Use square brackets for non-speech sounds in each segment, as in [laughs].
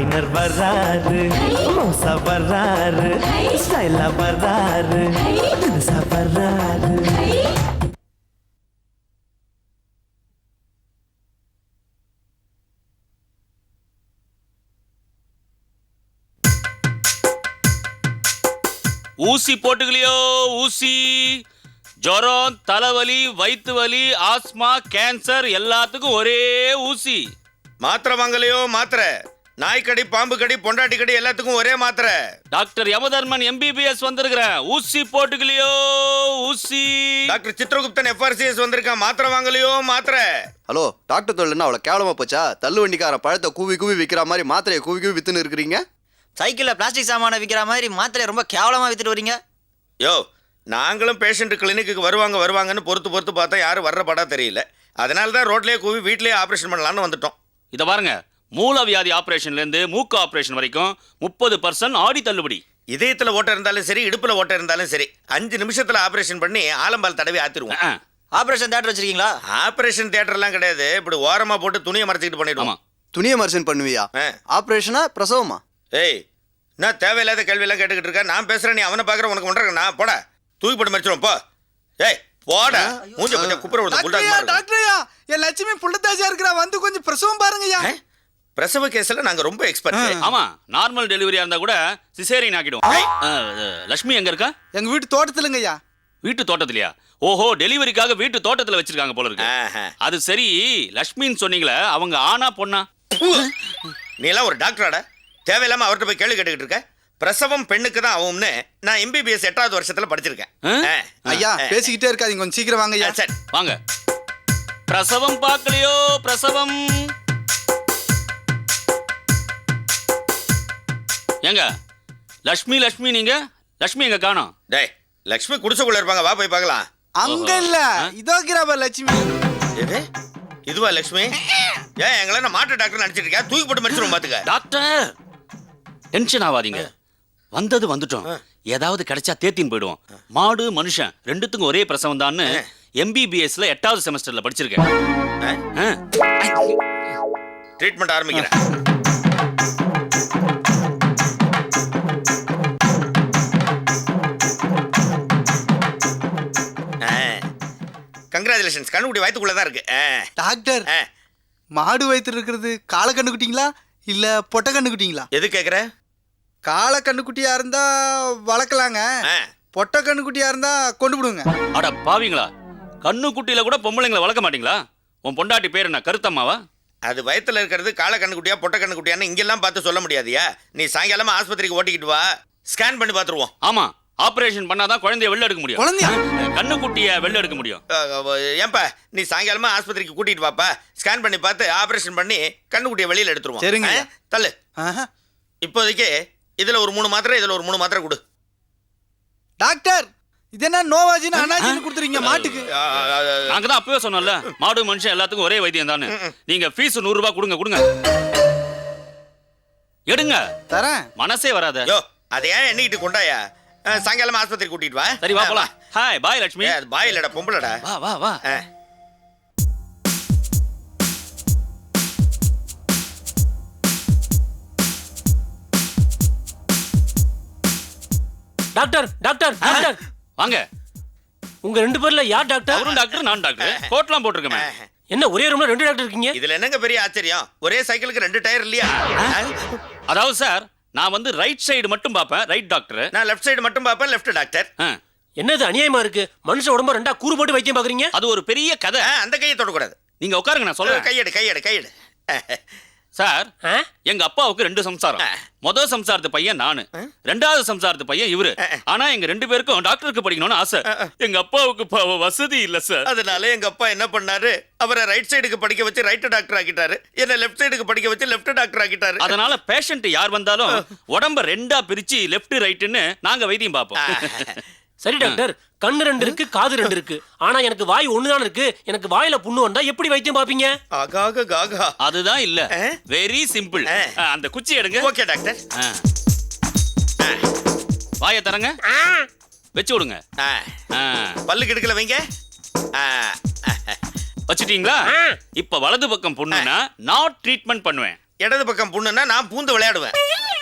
Minor வர்றாரு. மோசா வர்றாரு. ஸ்டைலா வர்றாரு. தினுசா வர்றாரு. ஊசி போட்டுக்கலையோ ஊசி? ஜுரம் தலைவலி வயிற்று வலி ஆஸ்மா கேன்சர் எல்லாத்துக்கும் ஒரே ஊசி. மாத்திரை வாங்கலையோ மாத்திரை? நாய்க்கடி பாம்பு கடி பொண்டாட்டி கடி எல்லாத்துக்கும் ஒரே மாத்திரை. டாக்டர் யமதர்மன் எம்பிபிஎஸ் வந்திருக்கிறேன் ஊசி போட்டுக்கலையோ? ஊசி. டாக்டர் சித்ரகுப்தன் எஃப்ஆர்சிஎஸ் வந்திருக்கான் மாத்திரை வாங்கலையோ? மாத்திரை. ஹலோ டாக்டர் தொழில்னா அவ்வளோ கேவலமா போச்சா? தள்ளு வண்டிக்கார பழத்தை கூவி கூவி விற்கிற மாதிரி மாத்திரையை கூவி கூவி வித்துன்னு இருக்கிறீங்க? சைக்கிளில் பிளாஸ்டிக் சாமானை விற்கிற மாதிரி மாத்திரை ரொம்ப கேவலமாக வித்துட்டு வரீங்க. யோ நாங்களும் பேஷண்ட் கிளினிக்கு வருவாங்க வருவாங்கன்னு பொறுத்து பொறுத்து பார்த்தா யாரும் வர்ற படா தெரியல. அதனால தான் ரோட்லயே கூவி வீட்லயே ஆபரேஷன் பண்ணலாம்னு வந்துட்டோம். இத பாருங்க. மூலவியாதி ஆபரேஷன்ல இருந்து மூக்கு ஆபரேஷன் வரைக்கும் முப்பது பர்சன்ட் ஆடி தள்ளுபடி. இதயத்துல ஓட்ட இருந்தாலும் சரி இடுப்புல ஓட்ட இருந்தாலும் சரி அஞ்சு நிமிஷத்துல ஆபரேஷன் பண்ணி ஆலம்பால் தடவி ஆத்திருவோம். ஆப்ரேஷன் தேட்டர் வச்சிருக்கீங்களா? ஆபரேஷன் தியேட்டர்லாம் கிடையாது இப்படி ஓரமா போட்டு துணியை மறைச்சிக்கிட்டு பண்ணிடுவோம். துணியை மர்சன் பண்ணுவியா? ஆ. ஆப்ரேஷனா பிரசவமா? ஏய் என்ன தேவையில்லாத கேள்வியெல்லாம் கேட்டுக்கிட்டு இருக்க? நான் பேசுறேன் நீ அவனை பார்க்குற உனக்கு ஒன்றா நான் போட. தூக்கி போட்டு மறைச்சிரும் போ. ஏய் போட. மூஞ்ச கொஞ்சம் குப்புற டாக்டர்யா இருக்கு. டாக்டர்யா? என் லட்சுமி புள்ளத்தாச்சியா இருக்கிறா வந்து கொஞ்சம் பிரசவம் பாருங்கய்யா. ஏ? பிரசவ கேஸ்ல நாங்க ரொம்ப எக்ஸ்பர்ட் ஆமா நார்மல் டெலிவரியா இருந்தா கூட சிசேரியன் அஹ், லட்சுமி எங்க இருக்கா? எங்க வீட்டு தோட்டத்துலங்கய்யா வீட்டு தோட்டத்திலயா? ஓஹோ டெலிவரிக்காக வீட்டு தோட்டத்துல வச்சிருக்காங்க போல இருக்கு. அது சரி லட்சுமின்னு சொன்னீங்களே அவங்க ஆனா பொண்ணா? நீ எல்லாம் ஒரு டாக்டராடா தேவையில்லாம அவர்கிட்ட போய் கேள்வி கேட்டுக்கிட்டு இருக்க. பிரசவம் பெண்ணுக்கு தான் ஆகும்னு நான் எம்பிபிஎஸ் எட்டாவது வருஷத்துல படிச்சிருக்கேன். ஐயா. பேசிக்கிட்டே இருக்காதீங்க கொஞ்சம் சீக்கிரம் ஆ, வாங்கய்யா சரி. வாங்க. பிரசவம் பார்க்கலையோ பிரசவம்? ஏங்க லட்சுமி லட்சுமி நீங்க? லட்சுமி எங்க காணோம்? டேய் லக்ஷ்மி குடிசைக்குள்ள இருப்பாங்க வா போய் பார்க்கலாம். அங்க இல்ல. இதோ இருக்கிறா லட்சுமி. இதுவா லக்ஷ்மி? ஏன் எங்களை நான் மாட்டு டாக்டர் நினைச்சிட்டு இருக்கியா? தூக்கி போட்டு மடிச்சிரும் பாத்துக்க. டாக்டர்! டென்ஷன் ஆகாதீங்க வந்தது வந்துட்டோம். ஏதாவது கிடைச்சா தேத்தின்னு போயிடுவோம். மாடு மனுஷன் ரெண்டுத்துக்கும் ஒரே பிரசவம் தான்னு எம்பிபிஎஸ்ல எட்டாவது செமஸ்டர்ல படிச்சிருக்கேன். ட்ரீட்மெண்ட் ஆரம்பிக்கிறேன். கங்க்ராச்சுலேஷன்ஸ் கண்ணுக்குட்டி வயிற்றுக்குள்ள தான் இருக்கு. டாக்டர். மாடு வயித்துல இருக்கிறது காளை கண்ணுக்குட்டிங்களா? இல்ல பொட்டை கண்ணுக்குட்டிங்களா? எது கேட்குற காளை கண்ணுக்குட்டியா இருந்தா வளர்க்கலாங்க. பொட்டை கண்ணுக்குட்டியா இருந்தா கொண்டு விடுங்க அட பாவிங்களா. கண்ணு குட்டியில கூட பொம்பளைங்களை வளர்க்க மாட்டீங்களா? உன் பொண்டாட்டி பேர் என்ன கருத்தம்மாவா? அது வயித்துல இருக்கிறது காளை கண்ணுக்குட்டியா பொட்டை கண்ணுக்குட்டியான்னு இங்கெல்லாம் பார்த்து சொல்ல முடியாதியா. நீ சாயங்காலமா ஆஸ்பத்திரிக்கு ஓட்டிக்கிட்டு வா. ஸ்கேன் பண்ணி பார்த்துருவோம். ஆமா. ஆபரேஷன் பண்ணாதான் குழந்தைய வெளில எடுக்க முடியும். குழந்தையா? கண்ணு குட்டிய வெளில எடுக்க முடியும். ஏன்பா நீ சாயங்காலமா ஆஸ்பத்திரிக்கு கூட்டிட்டு வாப்பா. ஸ்கேன் பண்ணி பார்த்து ஆபரேஷன் பண்ணி கண்ணுக்குட்டியை வெளியில எடுத்துருவோம். சரிங்க. தள்ளு. இப்போதைக்கு இதுல ஒரு மூணு மாத்திரை இதுல ஒரு மூணு மாத்திரை கொடு. டாக்டர் இது என்ன நோவாஜின்னு அனாஜின்னு கொடுத்துறீங்க மாட்டுக்கு? நாங்க தான் அப்பவே சொன்னோம்ல மாடு மனுஷன் எல்லாத்துக்கும் ஒரே வைத்தியம் தானே நீங்க ஃபீஸ் நூறு ரூபாய் கொடுங்க கொடுங்க. எடுங்க. தரேன். மனசே வராத. யோ அதை ஏன் எண்ணிக்கிட்டு கொண்டாயா? சாயங்காலமா ஆஸ்பத்திரி கூட்டிட்டு வா. சரி வா போலாம். Hi boy Lakshmi. அது பாய் இல்லடா பொம்பளடா. வா வா வா. Doctor doctor doctor. வாங்க. உங்க ரெண்டு பேர்ல யார் டாக்டர்? அவரும் டாக்டர் நான் டாக்டர். கோட்லாம் போட்டிருக்கேன் என்ன ஒரே ரூம்ல ரெண்டு டாக்டர் இருக்கீங்க? இதுல என்னங்க பெரிய ஆச்சரியம்? ஒரே சைக்கிளுக்கு ரெண்டு டயர் இல்லையா? அதாவது சார் நான் வந்து ரைட் சைடு மட்டும் பார்ப்பேன். ரைட் டாக்டர் நான் லெஃப்ட் சைடு மட்டும் பார்ப்பேன் லெஃப்ட் டாக்டர் என்னது அநியாயமா இருக்கு? மனுஷ உடம்ப ரெண்டா கூறு போட்டு வைத்தியம் பாக்குறீங்க அது ஒரு பெரிய கதை. அந்த கையை தொடக்கூடாது. நீங்க உட்காருங்க நான் சொல்றேன். கையெடு கையெடு கையெடு. சார்? எங்க அப்பாவுக்கு ரெண்டு சம்சாரம். மொதல் சம்சாரத்து பையன் நானு. ரெண்டாவது சம்சாரத்து பையன் இவரு. ஆனா எங்க ரெண்டு பேருக்கும் டாக்டருக்கு படிக்கணும்னு ஆசை. எங்க அப்பாவுக்கு வசதி இல்ல சார். அதனால எங்க அப்பா என்ன பண்ணாரு? அவரை ரைட் சைடுக்கு படிக்க வச்சு ரைட் டாக்டர் ஆக்கிட்டாரு. என்ன லெஃப்ட் சைடுக்கு படிக்க வச்சு லெஃப்ட் டாக்டர் ஆக்கிட்டாரு. அதனால பேஷண்ட் யார் வந்தாலும் உடம்ப ரெண்டா பிரிச்சு லெஃப்ட் ரைட்னு நாங்க வைத்தியம் பார்ப்போம். சரி டாக்டர். கண்ணு ரெண்டு இருக்கு காது ரெண்டு இருக்கு. ஆனா எனக்கு வாய் ஒண்ணுதான் இருக்கு? எனக்கு வாயில புண்ணு வந்தா எப்படி வைத்தியம் பாப்பீங்க ஆகாக காகா. அதுதான் இல்ல. வெரி சிம்பிள் அந்த குச்சி எடுங்க. Okay doctor. ஆ. வாயை தரங்க வச்சு விடுங்க. ஆ, ஆ. பல்லு கிடுக்கல வைங்க. வச்சுட்டீங்களா? இப்ப வலது பக்கம் புண்ணுனா நான் ட்ரீட்மெண்ட் பண்ணுவேன். இடது பக்கம் புண்ணுன்னா நான் பூந்து விளையாடுவேன்.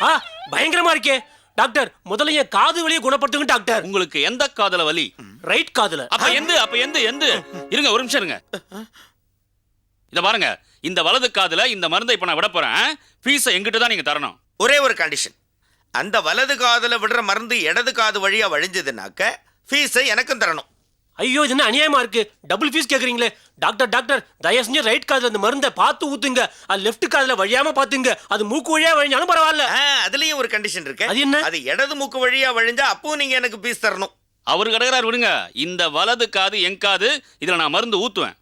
ஆ பயங்கரமா இருக்கே. டாக்டர் முதல்ல என் காது வலியை குணப்படுத்துங்க டாக்டர். உங்களுக்கு எந்த காதல வலி? ரைட் காதுல. அப்ப எந்த அப்ப எந்த எந்த? இருங்க ஒரு நிமிஷம் இருங்க. இத பாருங்க. இந்த வலது காதுல இந்த மருந்தை இப்ப நான் விட போறேன். ஃபீஸை எங்கிட்ட தான் நீங்க தரணும். ஒரே ஒரு கண்டிஷன் அந்த வலது காதுல விடுற மருந்து இடது காது வழியா வழிஞ்சதுனாக்க ஃபீஸை எனக்கும் தரணும். ஐயோ இது என்ன அநியாயமா இருக்கு டபுள் ஃபீஸ் கேக்குறீங்களே டாக்டர் டாக்டர் தயவு செஞ்சு ரைட் காதுல அந்த மருந்தை பார்த்து ஊத்துங்க அது லெஃப்ட் காதுல வழியாம பாத்துங்க அது மூக்கு வழியா வழிஞ்சாலும் பரவாயில்ல அதுலயும் ஒரு கண்டிஷன் இருக்கு அது என்ன? அது இடது மூக்கு வழியா வழிஞ்சா அப்பவும் நீங்க எனக்கு ஃபீஸ் தரணும் அவர் கிடக்குறாரு விடுங்க இந்த வலது காது என் காது இதுல நான் மருந்து ஊத்துவேன்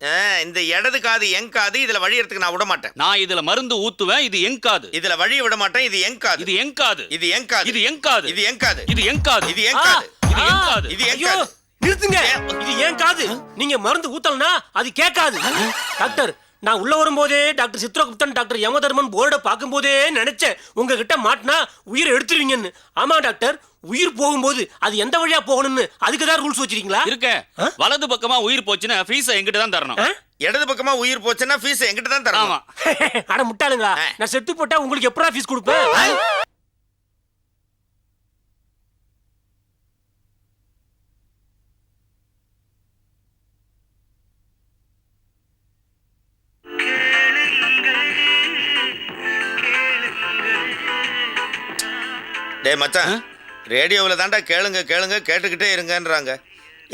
இந்த இடது காது என் காது இதுல வழியறதுக்கு நான் விட மாட்டேன் நான் இதுல மருந்து ஊத்துவேன் இது என் காது இதுல வழிய விட மாட்டேன் இது என் காது இது என் காது இது என் காது இது என் காது இது என் காது இது என் காது இது என் ஆ, காது இது என் காது. இது என் காது. நிறுத்துங்க. இது ஏன் காது? நீங்க மருந்து ஊத்தலனா அது கேட்காது. டாக்டர் நான் உள்ள வரும்போதே டாக்டர் சித்ரகுப்தன் டாக்டர் யமதர்மன் போர்டை பார்க்கும்போதே நினைச்சேன். உங்ககிட்ட மாட்டினா உயிரை எடுத்துருவீங்கன்னு. ஆமா டாக்டர் உயிர் போகும்போது அது எந்த வழியா போகணும்னு அதுக்கு தான் ரூல்ஸ் வச்சிருக்கீங்களா? இருக்க. வலது பக்கமா உயிர் போச்சுன்னா ஃபீஸை எங்கிட்ட தான் தரணும்? இடது பக்கமா உயிர் போச்சுன்னா ஃபீஸ் என்கிட்ட தான் தரணும். ஆமா. [laughs] அட முட்டாளுங்களா. நான் செத்து போட்டா உங்களுக்கு எப்படா ஃபீஸ் கொடுப்பேன்? டேய் மச்சான். ரேடியோவில் தாண்டா கேளுங்க கேளுங்க கேட்டுக்கிட்டே இருங்கன்றாங்க.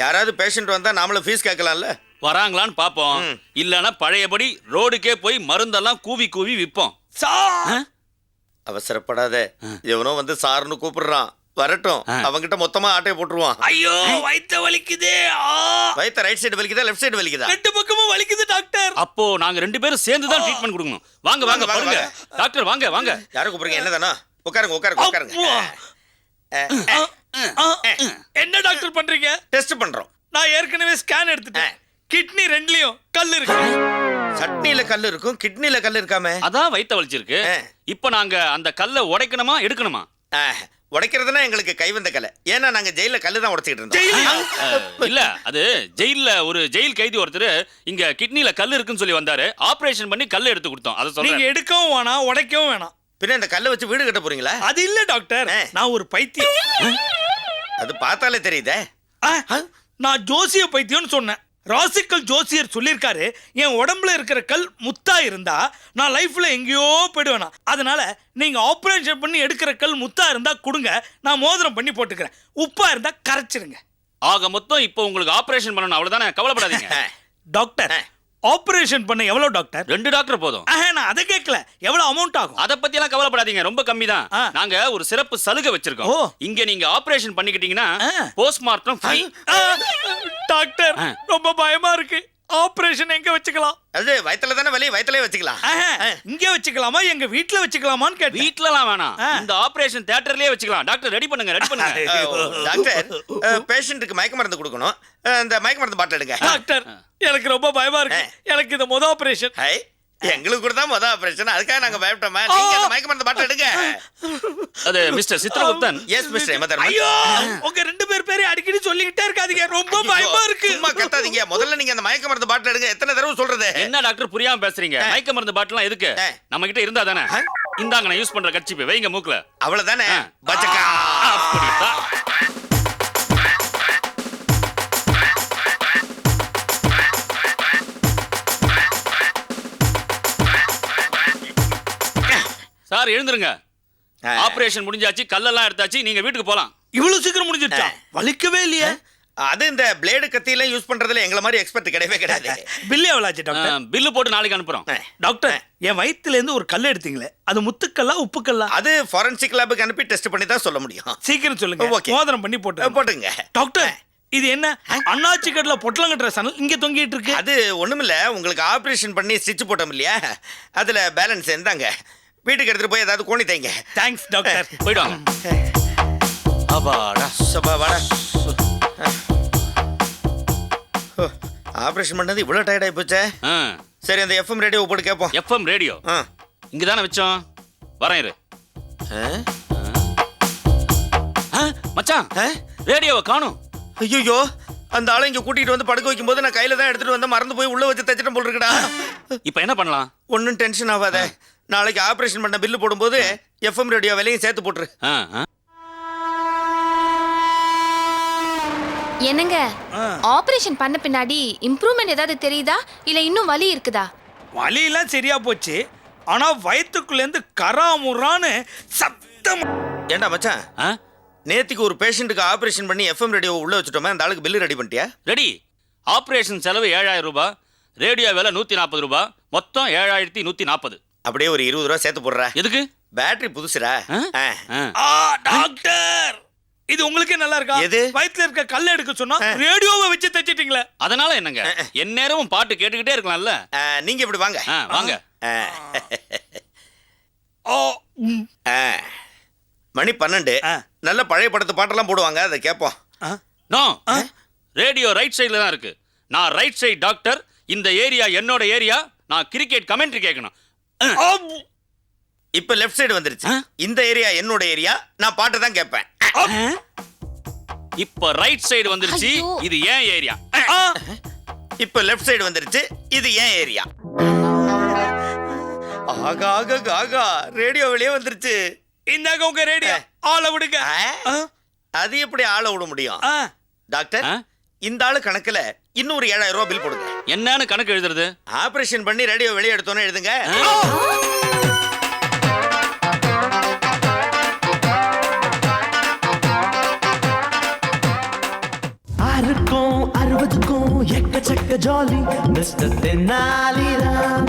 யாராவது பேஷண்ட் வந்தா நாமளும் ஃபீஸ் கேட்கலாம்ல? வராங்களான்னு பாப்போம் இல்லனா பழையபடி ரோடுக்கே போய் மருந்தெல்லாம் கூவி கூவி விப்போம் அவசரப்படாத. எவனோ வந்து சார்னு கூப்பிடுறான். வரட்டும். அவங்கிட்ட மொத்தமா ஆட்டையை போட்டுருவான். ஐயோ வயித்த வலிக்குதே. வயித்த ரைட் சைடு வலிக்குதா லெஃப்ட் சைடு வலிக்குதா? ரெண்டு பக்கமும் வலிக்குது டாக்டர் அப்போ நாங்க ரெண்டு பேரும் சேர்ந்து தான் ட்ரீட்மெண்ட் கொடுக்கணும். வாங்க வாங்க வாங்க. டாக்டர் வாங்க வாங்க. யாரை கூப்பிடுறீங்க? என்னதானா? உட்காருங்க உட்காருங்க உட்காருங்க. என்ன டாக்டர் பண்றீங்க? டெஸ்ட் பண்றோம். நான் ஏற்கனவே ஸ்கேன் எடுத்துட்டேன். கிட்னி ரெண்டுலயும் கல் இருக்கு. சட்னில கல் இருக்கும் கிட்னில கல் இருக்காமே. அதான் வயித்த வலிச்சிருக்கு. இப்போ நாங்க அந்த கல்லை உடைக்கணுமா எடுக்கணுமா? உடைக்கிறதுனா எங்களுக்கு கைவந்த கலை. ஏன்னா நாங்க ஜெயில கல்லு தான் உடைச்சிட்டு இருந்தோம். இல்ல அது ஜெயில்ல ஒரு ஜெயில் கைதி ஒருத்தர் இங்க கிட்னில கல் இருக்குன்னு சொல்லி வந்தாரு. ஆபரேஷன் பண்ணி கல் எடுத்து கொடுத்தோம். அதை நீங்க சொல்றேன் எடுக்கவும் வேணாம் உடைக்கவும் வேணாம். பின்ன இந்த கல்லை வச்சு வீடு கட்ட போறீங்களா? அது இல்ல டாக்டர். நான் ஒரு பைத்தியம். அது பார்த்தாலே தெரியுதே. ஆ, நான் ஜோசிய பைத்தியம்னு சொன்னேன். ராசிக்கல் ஜோசியர் சொல்லியிருக்காரு என் உடம்புல இருக்கிற கல் முத்தா இருந்தா நான் லைஃப்ல எங்கேயோ போயிடுவேனா. அதனால நீங்க ஆபரேஷன் பண்ணி எடுக்கிற கல் முத்தா இருந்தா கொடுங்க. நான் மோதிரம் பண்ணி போட்டுக்கிறேன். உப்பா இருந்தா கரைச்சிருங்க. ஆக மொத்தம் இப்போ உங்களுக்கு ஆபரேஷன் பண்ணணும் அவ்வளவுதானே? கவலைப்படாதீங்க. டாக்டர் ஆபரேஷன் பண்ண எவ்வளவு டாக்டர்? ரெண்டு டாக்டர் போதும். ஆஹா, நான் அதை கேட்கல எவ்வளவு அமௌண்ட் ஆகும்? அத பத்தி எல்லாம் கவலைப்படாதீங்க. ரொம்ப கம்மி தான். நாங்க ஒரு சிறப்பு சலுகை வச்சிருக்கோம். இங்க நீங்க ஆபரேஷன் பண்ணிக்கிட்டீங்கன்னா. Postmortem doctor. ரொம்ப பயமா இருக்கு. ஆபரேஷன் எங்க வச்சுக்கலாம்? அது வயித்துல தானே வலி? வயிற்றுலயே வச்சுக்கலாம். இங்க வச்சுக்கலாமா? எங்க வீட்ல வச்சுக்கலாமான்னு கேட்டேன். வீட்லலாம் வேணாம். ஆ. இந்த ஆபரேஷன் தியேட்டர்லயே வச்சுக்கலாம். டாக்டர் ரெடி பண்ணுங்க ரெடி பண்ணுங்க. டாக்டர் பேஷண்ட்டுக்கு மயக்க மருந்து கொடுக்கணும். இந்த மயக்க மருந்து பாட்டில் எடுங்க. டாக்டர் எனக்கு ரொம்ப பயமா இருக்கு. எனக்கு இந்த முத ஆபரேஷன் ஹை. எங்களுக்கு கூட தான் மொதல் ஆபரேஷன் அதுக்காக நாங்க பயப்பட்டோமா? நீங்க அந்த மயக்க மருந்து பாட்டில் எடுங்க. அது மிஸ்டர் சித்ரகுப்தன். எஸ் மிஸ்டர் எமதர் ஐயோ உங்க ரெண்டு பேர் பேரையும் அடிக்கடி சொல்லிக்கிட்டே இருக்காதீங்க. ரொம்ப பயமா இருக்கு. சும்மா கத்தாதீங்க. முதல்ல நீங்க அந்த மயக்க மருந்து பாட்டில் எடுங்க. எத்தனை தடவை சொல்றது? என்ன டாக்டர் புரியாம பேசுறீங்க? மயக்க மருந்து பாட்டிலாம் எதுக்கு. நம்ம கிட்ட இருந்தா தானே? இந்தாங்க நான் யூஸ் பண்ற கட்சி வைங்க மூக்குல. அவ்வளவுதானே. பச்சக்கா. அப்படித்தான். சார் எழுந்துருங்க. ஆபரேஷன் முடிஞ்சாச்சு கல்லெல்லாம் எடுத்தாச்சு நீங்க வீட்டுக்கு போலாம். இவ்வளவு சீக்கிரம் முடிஞ்சிருச்சா? வலிக்கவே இல்லையே. அது இந்த பிளேடு கத்தியெல்லாம் யூஸ் பண்றதுல எங்களை மாதிரி எக்ஸ்பர்ட் கிடையவே கிடையாது. பில்லு எவ்வளோ டாக்டர் பில்லு போட்டு நாளைக்கு அனுப்புறோம். டாக்டர் என் வயித்துல இருந்து ஒரு கல் எடுத்தீங்களே அது முத்துக்கல்லா உப்புக்கல்லா? அது ஃபாரன்சிக் லேபுக்கு அனுப்பி டெஸ்ட் பண்ணி தான் சொல்ல முடியும். சீக்கிரம் சொல்லுங்க. Okay. மோதிரம் பண்ணி போட்டு போட்டுங்க. டாக்டர் இது என்ன? அண்ணாச்சி கடல பொட்டலம் கட்டுற சனல் இங்க தொங்கிட்டு இருக்கு. அது ஒண்ணுமில்ல உங்களுக்கு ஆபரேஷன் பண்ணி ஸ்டிச் போட்டோம் இல்லையா? அதுல பேலன்ஸ் இருந்தாங்க. வீட்டுக்கு எடுத்துட்டு போய் ஏதாவது கோணி தைங்க தேங்க்ஸ் டாக்டர் போயிடுவாங்க. அப்பாடா சபா வாடா. ஆபரேஷன் பண்ணது இவ்வளோ டயர்ட் ஆகி போச்சே. சரி அந்த எஃப்எம் ரேடியோ போட்டு கேட்போம் எஃப்எம் ரேடியோ இங்க தானே வச்சோம் வரேன் இரு. மச்சான்? ரேடியோவை காணும். ஐயோ அந்த ஆளை இங்க கூட்டிட்டு வந்து படுக்க வைக்கும்போது நான் கையில தான் எடுத்துட்டு வந்து மறந்து போய் உள்ள வச்சு தச்சிட்டு போல் இருக்குடா. இப்போ என்ன பண்ணலாம்? ஒன்றும் டென்ஷன் ஆகாத. நாளைக்கு ஆபரேஷன் பண்ண பில்லு போடும்போது எஃப்எம் ரேடியோ விலையும் சேர்த்து போட்டுரு. ஆ, ஆ. என்னங்க? ஆபரேஷன் பண்ண பின்னாடி இம்ப்ரூவ்மெண்ட் ஏதாவது தெரியுதா? இல்ல இன்னும் வலி இருக்குதா? வலியெல்லாம் சரியா போச்சு. ஆனா வயித்துக்குள்ள இருந்து கராமுரான்னு சத்தம். ஏண்டா மச்சான்? ஆ? நேத்திக்கு ஒரு பேஷண்ட்டுக்கு ஆபரேஷன் பண்ணி எஃப்எம் ரேடியோ உள்ள வச்சுட்டோமே அந்த ஆளுக்கு பில்லு ரெடி பண்ணிட்டியா? ரெடி. ஆபரேஷன் செலவு ஏழாயிரம் ரூபாய் ரேடியோ விலை நூத்தி நாற்பது ரூபாய் மொத்தம் ஏழாயிரத்தி நூத்தி நாற்பது அப்படியே ஒரு இருபது ரூபா சேர்த்து போடுற. எதுக்கு? பேட்டரி புதுசுடா. ஆ? ஆ. ஆ. ஆ டாக்டர்! இது உங்களுக்கே நல்லா இருக்கா? எது? வயித்துல இருக்க கல்ல எடுக்க சொன்னா ரேடியோவை வச்சு தச்சிட்டீங்களே. அதனால என்னங்க? எந்நேரமும் பாட்டு கேட்டுக்கிட்டே இருக்கலாம்ல? நீங்க இப்படி வாங்க. ஆ, வாங்க. ஆ. ஓ. மணி பன்னெண்டு. ஆ. நல்ல பழைய படத்து பாட்டெல்லாம் போடுவாங்க அதை கேட்போம். நோ ரேடியோ ரைட் சைடுல தான் இருக்கு. நான் ரைட் சைடு டாக்டர் இந்த ஏரியா என்னோட ஏரியா நான் கிரிக்கெட் கமெண்ட்ரி கேட்கணும். இப்ப லெஃப்ட் சைடு வந்துருச்சு? இந்த ஏரியா என்னோட ஏரியா நான் பாட்டு தான் கேட்பேன். இப்ப ரைட் சைடு வந்துருச்சு. இது ஏன் ஏரியா. இப்ப லெஃப்ட் சைடு வந்துருச்சு. இது ஏன் ஏரியா ஆகா ஆகா ஆகா ரேடியோ வெளியே வந்துருச்சு. இந்தாங்க உங்க ரேடியோ ஆள விடுங்க. அது எப்படி ஆள விட முடியும்? ஆ. டாக்டர் ஆ? இந்த ஆளு கணக்குல இன்னொரு ஏழாயிரம் ரூபாய் பில் போடுங்க. என்னன்னு கணக்கு எழுதுறது? ஆபரேஷன் பண்ணி ரேடியோ வெளியே எடுத்தோன்னு எழுதுங்க. ஆறுக்கும் அறுபதுக்கும் எக்கச்சக்க ஜாலி மிஸ்டர் தென்னாலிராம்.